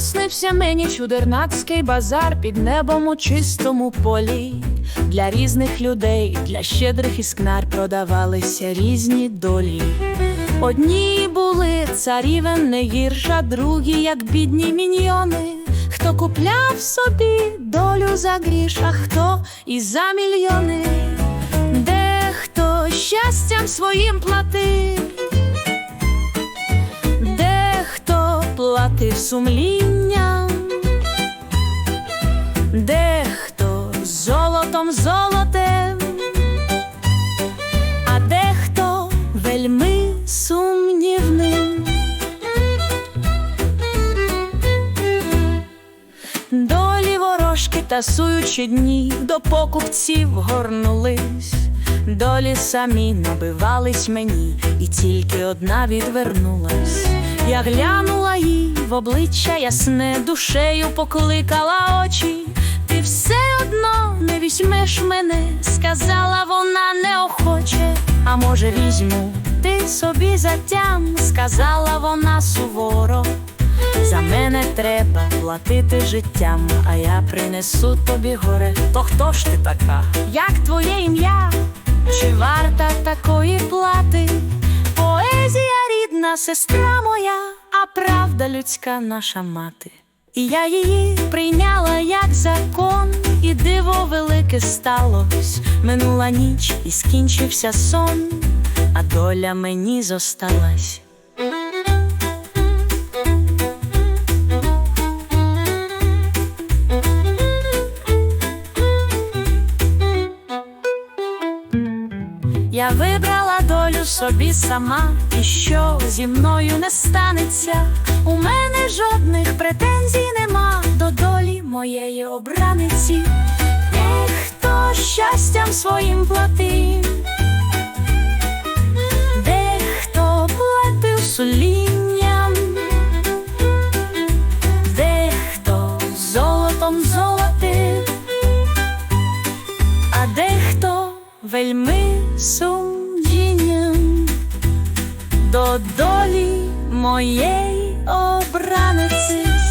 Снився мені чудернацький базар під небом у чистому полі. Для різних людей, для щедрих іскнар продавалися різні долі. Одні були царівен не гірша, другі, як бідні міньйони. Хто купляв собі долю за гріш, а хто і за мільйони, дехто щастям своїм платив, платив сумлінням, дехто золотом золотем, а дехто вельми сумнівним. Долі ворожки тасуючи дні, до покупців горнулись, долі самі набивались мені, і тільки одна відвернулась. Я глянула їй в обличчя ясне, душею покликала очі. Ти все одно не візьмеш мене, сказала вона неохоче. А може, візьму ти собі затям, сказала вона суворо. За мене треба платити життям, а я принесу тобі горе. То хто ж ти така? Як твоє ім'я? Чи варта такої плати? Рідна сестра моя, а правда людська наша мати. І я її прийняла як закон, і диво велике сталось. Минула ніч і скінчився сон, а доля мені зосталась. Я вибрала долю собі сама, і що зі мною не станеться. У мене жодних претензій нема до долі моєї обраниці. Дехто щастям своїм платив, дехто платив сулінням, дехто золотом золотив а дехто вельми сумлінням до долі моєї обраниці.